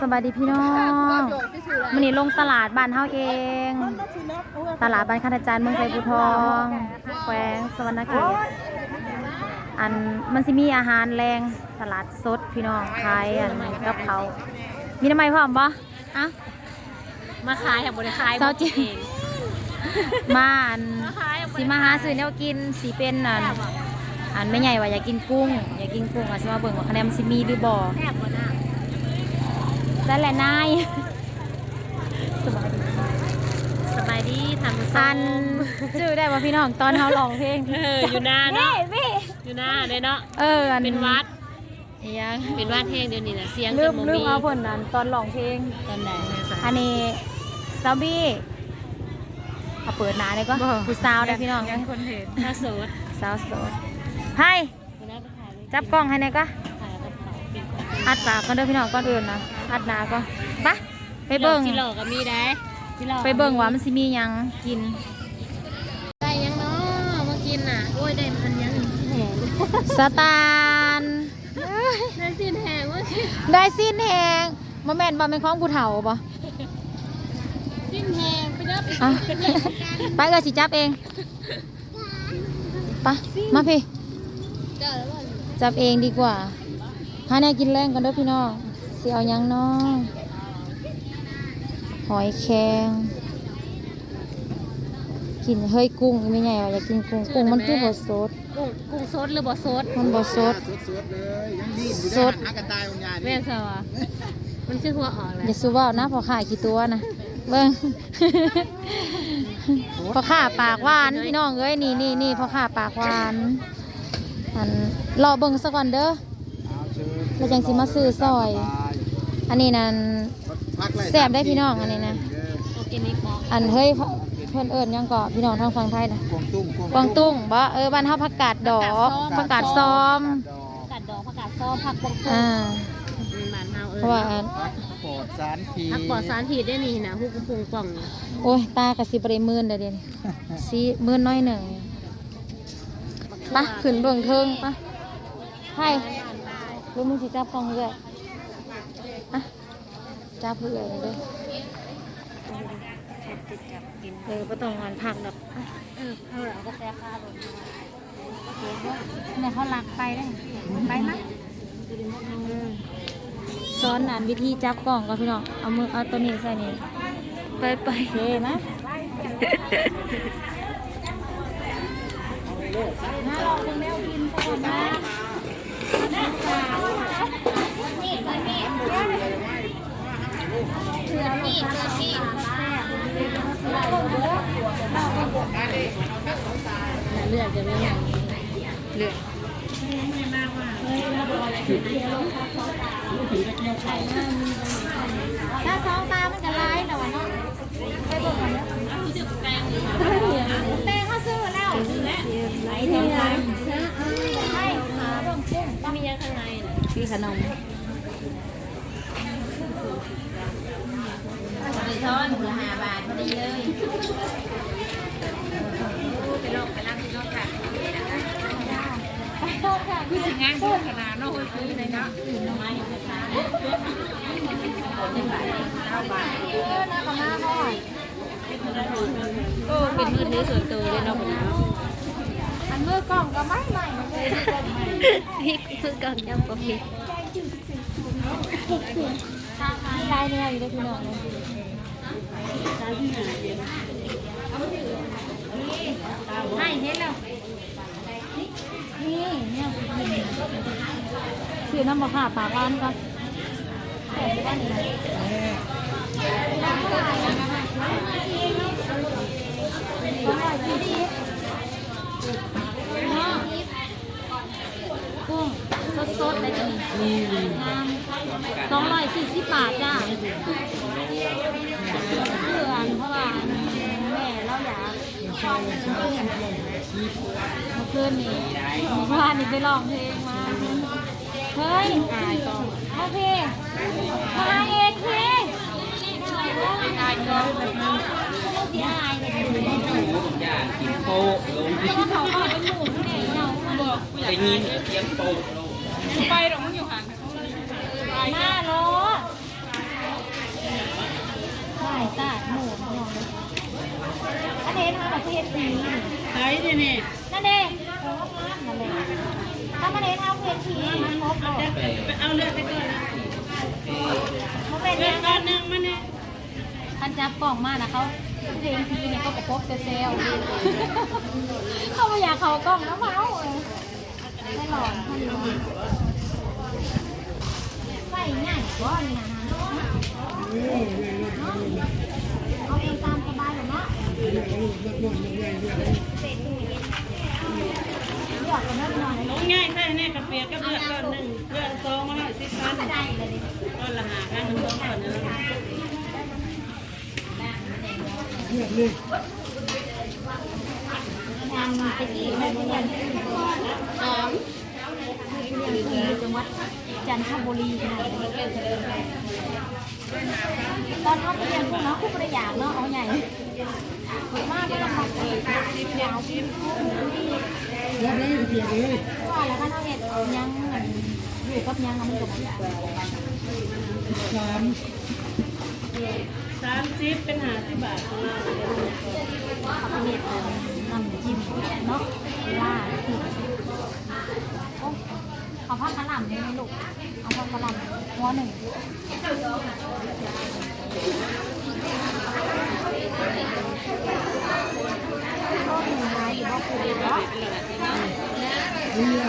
สวัสดีพี่น้องมันนี้ลงตลาดบ้านเฮาเอง ตลาดบ้านข้าราชการเมืองไซบูทองแขวงสวรรณเขตอันมันสิมีอาหารแรงตลาดสดพี่น้องขายอันกับเขาวมีน้ำไม้พร้อมปะอะมาขายแถวบริขายเศร้าจริงเองมาอันมาขายแถวบ่สิได้มาหาซื้อแนวกินสีเป็นอันอันไม่ใหญ่ว่าอยากกินกุ้งอยากกินกุ้งอะสิมาเบิ่งว่าคะแนนมันสิมีหรือบ่แซ่บกว่า น่ะนั่นแหละนายสบายดีสบายดีทำส้อันมชื่อได้ว่าพี่น้องตอนเฮาร้องเพลงเอออยู่หน้าเนาะพี่ อยู่หน้าเลยเนาะเอออันเป็นวัดอิหยังเป็นวัดแห้งเดี๋ยวนี้นะเสียงลืจมนบ่ลืมมีเอาเพิ่นนั้นตอนร้องเพลง ตอนไหนอันนี้ซาบี้เอาเปิดหน้าเลยก็ผู้สาวได้อพี่น้องยังคนเห็นถ้าโสดสาวโสดให้คุณน้าไปขายเลยจับกล้องให้หน่อยก็ขายกับเขาเป็นของอัดปากก่อนเด้อพี่น้องก่อนอื่นนะ อัดหน้าก็ไปไปเบิ่งที่หลอกก็มีได้ที่หลอกไปเบิ่งว่ามันสิมีหยังกิน ได้ยังเนาะมากินน่ะ โอ้ยได้มันยังแหงสตาร์ได้สิ้นแหงว่าได้สิ้นแหงบ่แม่นบ่เป็นของผู้เฒ่าบ่สิ้นแหงไปเด้อไปอะไปเอ้ยสิจับเองไปมาพี่เจอแล้วบ่จับเองดีกว่าหาแนวกินแรงกันเด้อพี่น้องสิ เอาหยังน้อง หอยแครงกินเฮ้ยกุ้งไม่ใหญ่ว่าอยากกินกุ้งกุ้งมันคือบ่สดกุ้งกุ้งสดหรือบ่สดมันบ่สดสดๆเลยยังรีบอยู่สได้ดหากระต่ายของยาแม่นี่นซะวะมันชื่อหัวออกแล้วอย่าสู้เว้านะพอข่ากี่ตัวนะเบิ่งพอข่าปากหวานพี่น้องเอ้ยนี่นี่นี่พอข่าปากหวานอันรอเบิ่งซะก่อนเด้อเอาเชิญแล้วจังสิมาซื้อซอย อันนี้นั่นพักไล่แซ่บได้พี่น้องอันนี้นะโอเคนิกบอกอันเฮ้ยเพิ่นเอิ้นหยังก็พี่น้องทางฝั่งไทยนะกวางตุ้งกวางตุ้งบ่เออบ้านเฮาผักกาดดอกผักกาดซ้อมกาดดอกผักกาดดอกผักกาดซ้อมผักบงตุ้งอ่าบ้านเฮาเอเพราะว่าออันพักปลอดสารพิษผักปลอดสารพิษได้นี่นะฮู้กุพุงป่องโอ้ยตากะสิบ่ได้มื่นเด้อเดี๋ยวนี้สิมื่นน้อยหนึ่งไปะขึ้นเบิ่งเทิงไปะให้รู้มึงสิจับกล้องเรื่อย อะจับเรื่อยเลยเด้อเออบ่ต้องงานพักดอกอะเออเอาเอากาแฟคาลงเนี่ยเขาลักไปได้ไปไหมซ้อนอ่านวิธีจับกล่องก่อนพี่น้อง เอามือเอาตัวนี้ใส่นี่ไปไปเฮ้นะน่าลองคุณแม่กินก่อนนะ เลือดจะไม่ยังเลือดถ้าสองตามันจะลายแต่ว่าเนาะไปบอกก่อนนะแตงเขาซื้อแล้วไหนแทงไหนใช่ขาเบิ่งกุ้งต้อมียังข้างในนี่ขนม ช้อนหัวหาบาทพอดีเลยไปลองไปล้างที่นอกค่ะพี่สิงานพูดขนาดน้อยคือในเนาะไม้นะคะน่าก็มาพ่อก็เป็นมือถือส่วนตัวเลยเนาะผมอันมือกล่องก็ไม่ใหม่เลยพี่คือกล่องยำปมลายเนี่ยอยู่ด้วยพี่น้องเลย ให้เห็นแล้ว นี่เนี่ยซื้อน้ำมะขามปากร้านก่อนแต่ว่านี่นะกุ้งสดๆเลยจ้ะนี่น้ำสองร้อยสี่สิบบาทจ้าเสื่อนเพราะว่าแม่เราอยากเมื่อคืนนี้เมื่อวานนี้ไปร้องเพลงมา เฮ้ยโอเคมาเองพี่อายก่อายเลยกินโป๊ะลงที่เขาก็เป็นหมูเนี่ยเนาะบอกไปยินเสียงโป่งมาโลทางประ เทศผีไอ้นี่นี่นั่นเองนั่นเองถ้าประเทศทางประเทศผีมันพบบ่ไปเอาเลือดไปก่อนนะเป็นเลืเนี่อดก้อนนึงมาเนี่ยท่านจับกล่องมากนะเขาเพลงผีเนี่ยก็ประพบเซลเขาไม่อยากเขากล้องแล้วเมาเออไม่หลอนท่านหลอนใส่ง่ายกว่านี่นะ ลงง่ายใช่เนี่ยกระเปียกกับเลือดก้อนหนึ่งเลือดซองมาหน่อยสิพันก็ได้เลยดิก้อนละหาพันหนึ่งก้อนนะทางไปที่แม่เรียนสองเรียนจังหวัดจันทบุรีตอนเขาไปเรียนพวกน้องคู่ประหยัดเนาะเอาใหญ่ ถูกมากก็ต้องมาเปิดสิบยาวสิบรับได้เพียงเลยว่าแล้วก็เท่าเห็ดยังอยู่กับยังมันกับมันสามสามสิบเป็นหาสิบบาทของเราเขาไปเห็ดน้ำจิ้มเนาะว่าที่เอาผ้ากระหล่ำได้ไหมลูกเอาผ้ากระหล่ำหัวหนึ่ง เรี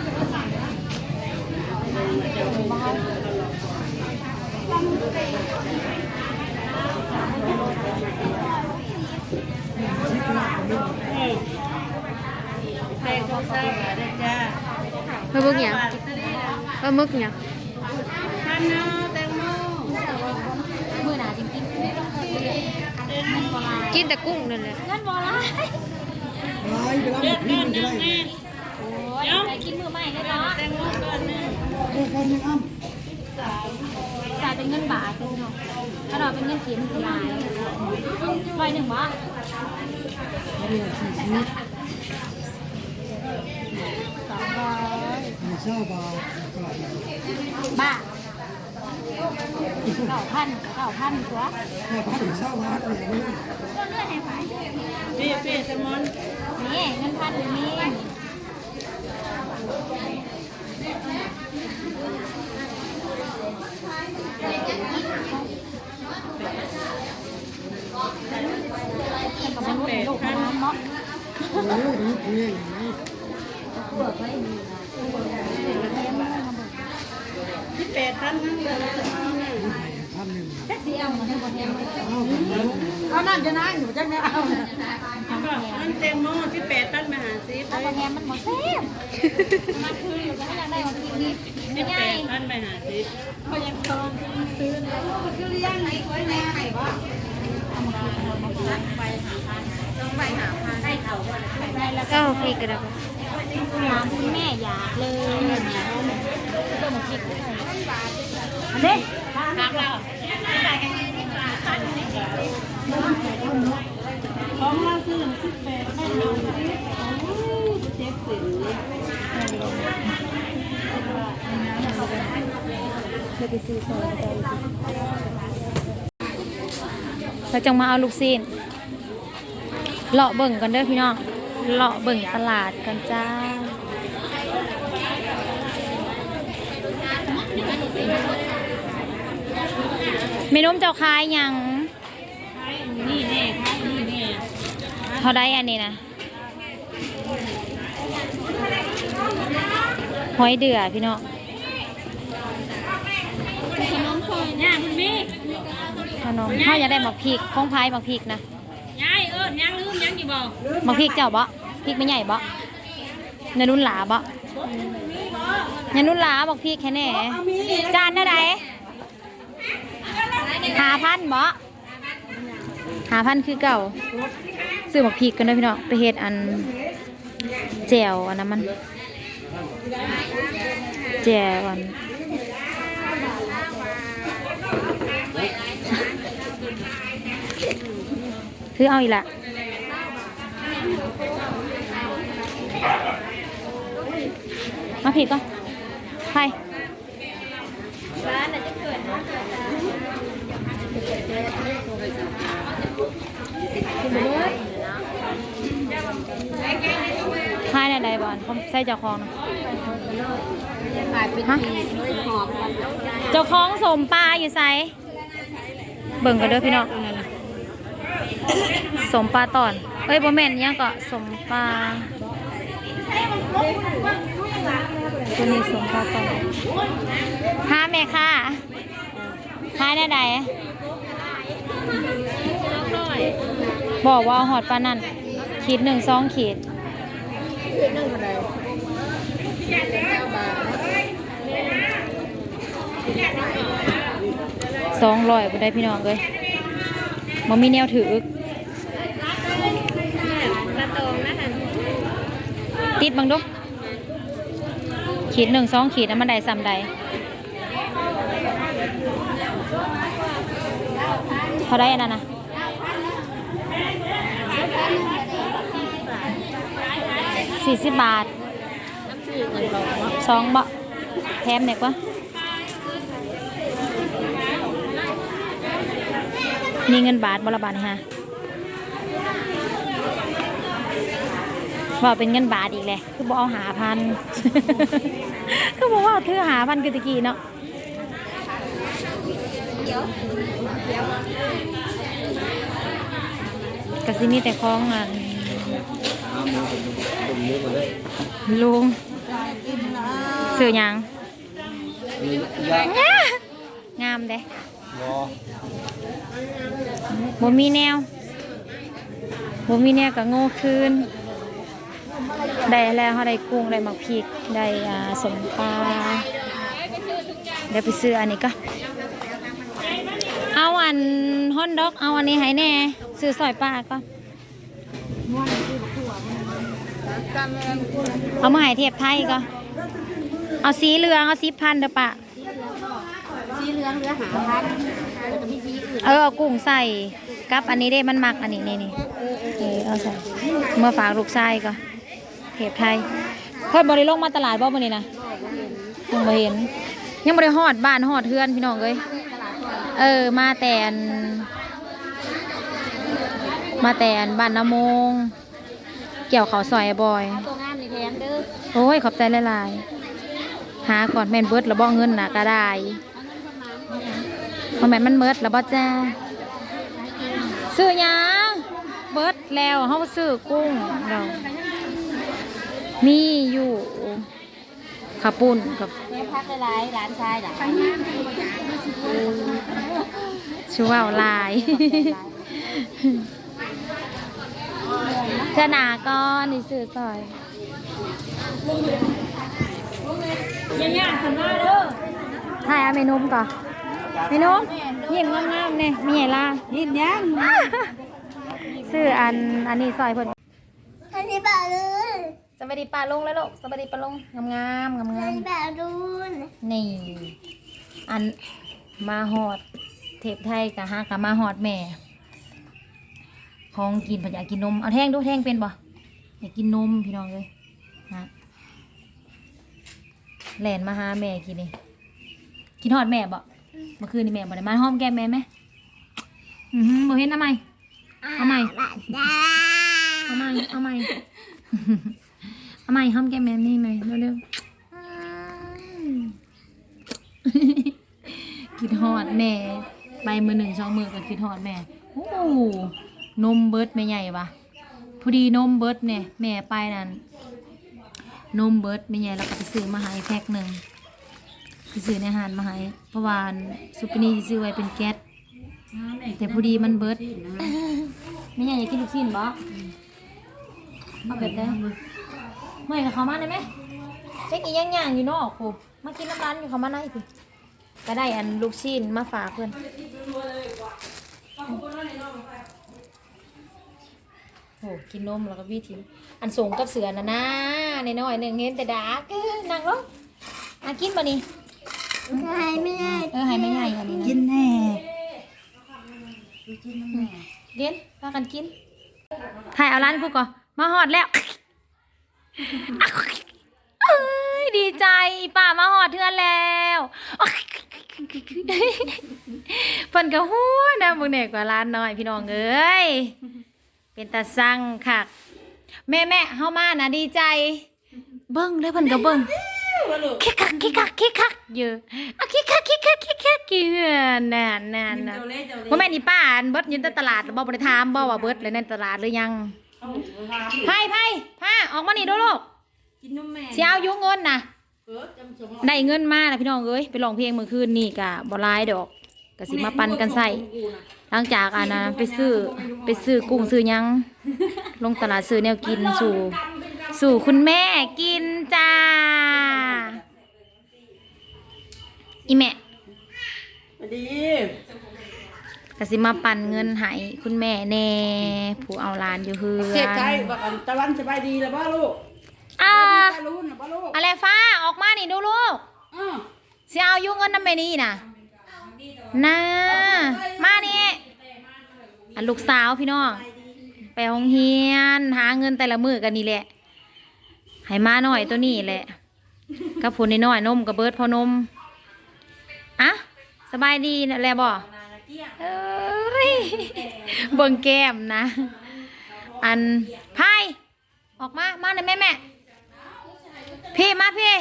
หมึกหยังท่านเนาแตงโมมือหนาจริงๆกินแต่กุ้งนั่นแหละเงินบราณร้ายไปแล้วพี่มันจะได้แน่โอ้ยใส่กินมือใหม่เลยเนาะแตงโมก้อนหนึ่งเออคนยังอ้ำจ่ายเป็นเงินบาทเป็นเนาะถ้าเราเป็นเงินเขียนสลายร้หนึ่งวะ เรียสี่สิบ สองร้อย มี เช่าบาทก็บ้าเก้าพันเก้าพันตัวแค่พันเช่าบาทเลยไม่ก็เลื่อนให้ไปพี่พี่แซลมอนนี่เงินพันอยู่นี่กับมันรู้ลูกน้ำเนาะ ที่แปดท่านนั่งเลยแซลมอนเนี่ยพันหนึ่งแท็กซี่เอามาให้คนเดียวเอาผมแล้วเอานั่นจะนั่งอยู่จังเนี่ยเอามันแตงโมที่แปดท่านมาหาซิเอาคนเดียวมันหมดเส้นมาคืนอยู่จะให้ยังได้มาคืนนี้ที่ไม่แปดท่านไปหาซิเขายังตอนคืนแล้วมันคือเลี้ยงไหนสวยไหนวะเอามาคืนเอามาคืนไปหาพันต้องไปหาพันให้เขาได้แล้วก็โอเคก็ได้ ถามคุณแม่อยากเลยต้มพริกอันนี้ถามเราของเราซื้อสิบแปดท่านเราโอ้ยเจ็บสิวเราจะมาเอาลูกซีนเลาะเบิ่งกันเด้อพี่น้อง เลาะเบิ่งตลาดกันจ้าเมนุ่มเจ้าคายยังนี่แน่ครับนี่แน่เท่าได้อันนี้นะหอยเดือพี่น้องขนมซอยย่าคุณพี่ขนมเขาอยากได้หมักพริกของพายหมักพริกนะยายเอิญยังลืมยังกี่บอกหมักพริกเจ้าบ่ พริกไม่ใหญ่บ่ในรุ่นหลาบ่ซยานุ่นหลาบอกพี่แค่แหนจานได้ไหนหาพันบ่หาพันคือเก่าซื้อหมกพริกกันด้วยพี่น้องไปเฮ็ดอันแจ่วอันนั้นมันแจ่วอันคือเอาอีกละ มาผิดก่อนใครใครในใดบอลเขาใส่เจ้าของนะฮะเจ้าของสมปลาอยู่ไสเบิ่งกันเด้อพี่น้องสมปลาตอน เอ้ยโบแมนยังก็สมปลา ตัวนี้สมปลาตอนหาแม่ค่ะหาแน่ใดบอกว่าเอาหอดปลานั่นขีดหนึ่งสองขีดสองร้อยบ่ได้พี่น้องเลยมันมีแนวถือกระตองนะคะติดบังดุ ขีดหนึ่งสองขีดน้ำมันได้ซ้ำใดเขาได้อันนั้นนะสี่สิบบาทสองบะแถมเนี่ยกว่ามีเงินบาทบละบาทนี่ฮะ บอกเป็นเงินบาทอีกเลยคือบอกเอาหาพันคือบอกว่าเอาถือหาพันคือตะกี้เนาะกสิมีแต่คล้องอะลุงซื้อหยังงามเด้บ่มีแนวบ่มีแนวก็โง่คืน ได้แล้วเขาได้กุ้งได้หมักพริกได้อ่าสมปลาเดี๋ยวไปซื้ออันนี้ก็เอาอันฮอนด็อกเอาอันนี้ให้แน่ซื้อซอยปลาก็เอามาให้เทียบไทยก็เอาสีเหลืองเอาสีพันเด้อปะสีเหลืองเหลือหาพันแล้วก็มีสีอื่นเออเอากุ้งใส่กับอันนี้ได้มันมักอันนี้นี่นี่เออเอาใส่เมื่อฝากลูกชายก็ เห็บไทยเพิ่นบริลงมาตลาดบ่มื้อนี้นะยังบ่เห็น ยังบ่ได้ฮอดบ้านฮอดเฮือนพี่น้องเอ้ยเออ มาแต่นมาแต่นบ้านนาโมง เกี่ยวเขาซอยบอยโอ้ยขอบใจหลายๆหาก่อนแม่นเบิดแล้วบ่เงินนะก็ได้พราแม่นมันเบิดแล้วบ่จ้าซื้อยังเบิดแล้วเฮาซื้อกุ้งเรา มีอยู่ข้าวปุ้นกับแม่พักหลายๆร้านชายน่ะชูว่าวลายเจ้าหนาก้อนนี่ซื้อซอยถ่ายเอาเมนูมก่อนเมนูมยิ้มงามๆเนี่ยมีใหญ่ล่ะยินยังซื้ออันอันนี้ซอยเพิ่นอันนี้บาลูน สวัสดีป้าลุงแล้วลูกสวัสดีป้าลุงงามงามงามอังานมนี้บาลูนนี่ อันมาหอด เทปไทยกะฮะกะมาหอดแม่ ของกินเพิ่นอยากกินนม เอาแท่งดูแท่งเป็นบ่อยากกินนมพี่น้องเลยฮะแหลนมาหาแม่กินนี่กินหอดแม่บ่เมื่อคืนนี่แม่บ่ได้มาห้อมแก้มแม่ไหมอือหือบ่เห็นทำไมเอาใหม่เอาใหม่เอาใหม่ เอาใหม่ห้อมแก้มแม่นี่ไหมเร็วๆอืมคิดฮอดแม่ไปมือหนึ่งสองมือก็คิดฮอดแม่โอ้นมเบิร์ดแม่ใหญ่ปะพอดีนมเบิร์ดเนี่ยแม่ไปนั่นนมเบิร์ดแม่ใหญ่แล้วก็ไปซื้อมาให้แพ็คหนึ่งไปซื้อในอาหารมาให้เพราะว่าซุปเปอร์นี่ซื้อไว้เป็นแก๊สแต่พอดีมันเบิร์ดแม่ใหญ่อยากกินลูกชิ้นบ่เอาแบบได้เมื่อยกับเขามาได้ไหมเจ๊กอีย่างย่างๆอยู่นอกกูมากินน้ำร้านอยู่เขามาไหนพี่ก็ได้อันลูกชิ้นมาฝากเพื่อนโอ้กินนมแล้วก็วิถิอันส่งกับเสือนะนะในน้อยๆหนึ่งเห็นแต่ดากเอ้ยนั่งลงอะกินบ่นี่ใครไม่ได้เออให้ไม่ใหญ่อันนี้นะกินแน่เรียนพากันกินถ่ายเอาร้านกูก่อนมาหอดแล้ว เอ้ยดีใจป่ามาหอดเทือนแล้วเพิ่นก็หัวนะมึงเด็กกว่าร้านน้อยพี่น้องเอ้ยเป็นตาสั่งค่ะแม่แม่เฮามานะดีใจ เบิ้งเลยเพิ่นก็เบิ้งคิกคักคิกคักคิกคักเยอะอะคิกคักคิกคักคิกคักเยอะนั่นนั่นนั่นเจ้าเล่เจ้าเล่ว่าแม่นี่ป้าอันเบิดอยืนแต่ตลาดบ่บ่ได้ถามบ่ว่าเบิดเลยในตลาดหรือยัง ไพ่ไพ่ผ้าออกมานี่ดูลูกกินนมแม่สิเอาอยู่เงินน่ะเออจำสมได้เงินมาแล้วพี่น้องเอ้ยไปร้องเพลงเมื่อคืนนี่กะบ่หลายดอกก็สิมาปันกันใส่หลังจากอันนั้นไปซื้อไปซื้อกุ้งซื้อหยัง ลงตลาดซื้อแนวกินสู่ สู่คุณแม่กินจ้าอีแม่สวัสดี ก็สิมาปันเงินให้คุณแม่แน่ผู้เอาหลานอยู่เฮือเสียใจนบอกกันตะวันสบายดีแล้วบ่ลูกอ่าตารู้นะบ่ลูกอะไรฟ้าออกมานี่ดูลูกอ้อสิเอาอยุ่เงินน้ำไปนี่นะน่ามานี่อันลูกสาวพี่น้องไปโรงเรียนหาเงินแต่ละมือกันนี่แหละให้มาหน่อยตัวนี้แหละกับผลน้อยๆนมกับเบิร์ดพอนมอะสบายดีนะแลบ่ เอ้ยเบิ่งแก้มนะ อันพายออกมา มาหน่อยแม่แม่พี่มาพี่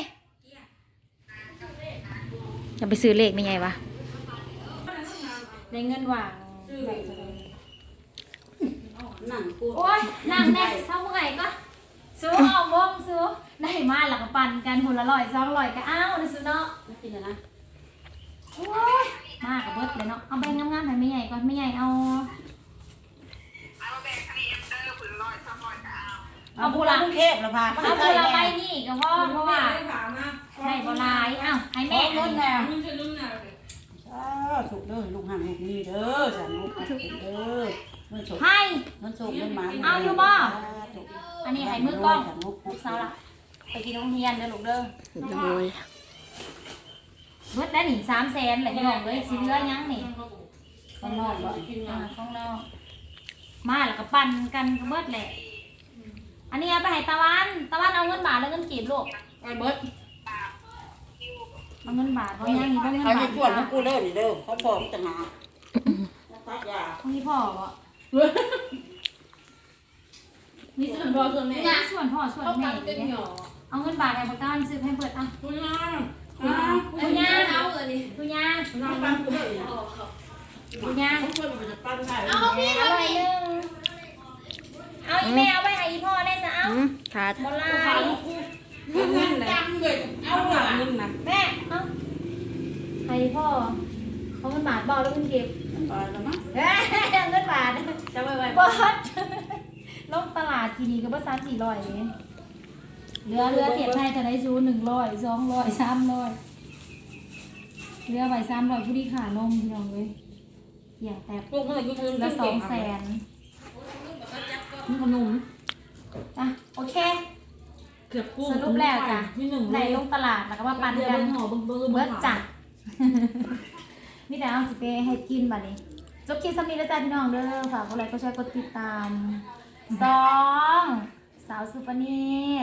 จะไปซื้อเลขไม่ไงวะได้เงินว่างหนังกูโอ้ยนั่งแน่เศร้าเมื่อยก็ซื้อเอาวงซื้อได้มาหลักปันกันคนละร้อยสองร้อยก็อ้าวนะซื้อเนาะไม่กินแล้วนะโอ้ย มากับเบิดเลยเนาะ เอาแบงค์งามๆให้ไม่ใหญ่ก่อนไม่ใหญ่เอา เอาบุระกรุงเทพแล้วพาเอาบุระไปนี่ก็ว่าเพราะว่าได้บุหลายอ้าวให้แม่แม่เอานนแน่ถูกเด้อลูกหันลูกนี่เด้อสันลูกถูกเด้อเงินส่งให้ เงินส่งเงินหมาเอาอยู่บ่ อันนี้ให้มือกล้องลูกสาวละไปกินโรงเรียนเด้อลูกเด้อ เบิดได้หนิสามแสนเลยพี่น้องเลยสิเหลือยังนี่ข้างนอกบ่อ่าของเรามาแล้วก็ปั่นกันก็เบิดแหละ อันนี้เอาไปให้ตะวันตะวันเอาเงินบาทแล้วเงินกีบลูกไอ้เบิดเอาเงินบาทเพราะยังนี่เพราะเงินเขาบาจะทชวนกูเด้อนี่เด้อเขาบอกจะหาตัดยาของนี่พ่อวะนี่ส่วนพ่อส่วนแม่นี่ส่วนพ่อส่วนแม่อย่างเงี้ยเอาเงินบาทให้ประกันซื้อให้เปิดอะ คุณย่า คุณย่าเอาเลยคุณย่าน้องปั้นกูเด้อคุณย่าเขาช่วยมันจะปั้นได้เอาพี่เอาไปหนึ่งเอาอีแม่เอาไปให้อีพ่อได้ซะเอาขาดบอลลายจำเลยเอาหลังนึงนะแม่เอาให้พ่อเขาเงินบาทเบาแล้วเงินเก็บตายแล้วมั้งเงินบาทจะไปไว้บอสลงตลาดทีนี้ก็ว่าสามสี่ร้อยเอง เรือเรือเทียบไทยจะได้ซูหนึ่งร้อยสองร้อยสามร้อยเรือใบสามร้อยผู้ที่ขานมพี่น้องเลยอย่าแต่พวกมันอายุเท่าละสองแสนนี่ขนมอะโอเค เกือบคู่สรุปแล้วจ้ะที่หนึ่งในลงตลาดแล้วก็ว่าปันกันห่อเบิ้งเบิ้งเบิดจัดมีแต่เอาสิเปให้กินบัดนี้จบคลิปสำนีแล้วจ้าพี่น้องเด้อฝากกดไลค์กดแชร์กดติดตามสอง สาวซูปานี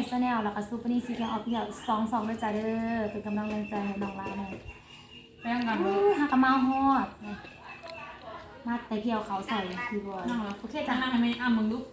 สแนลแล้วก็ซูปานีสีเขียวออกเดียวสองสองด้วยจ้าเด้อเป็นกำลังแรงใจให้น้องลาหน่อยแป้งกันอู้หากระมาฮอดมาแต่เกี่ยวเขาใส่คือบ่อยโอเคจ้าจ้ะทำไมอะมึงลูก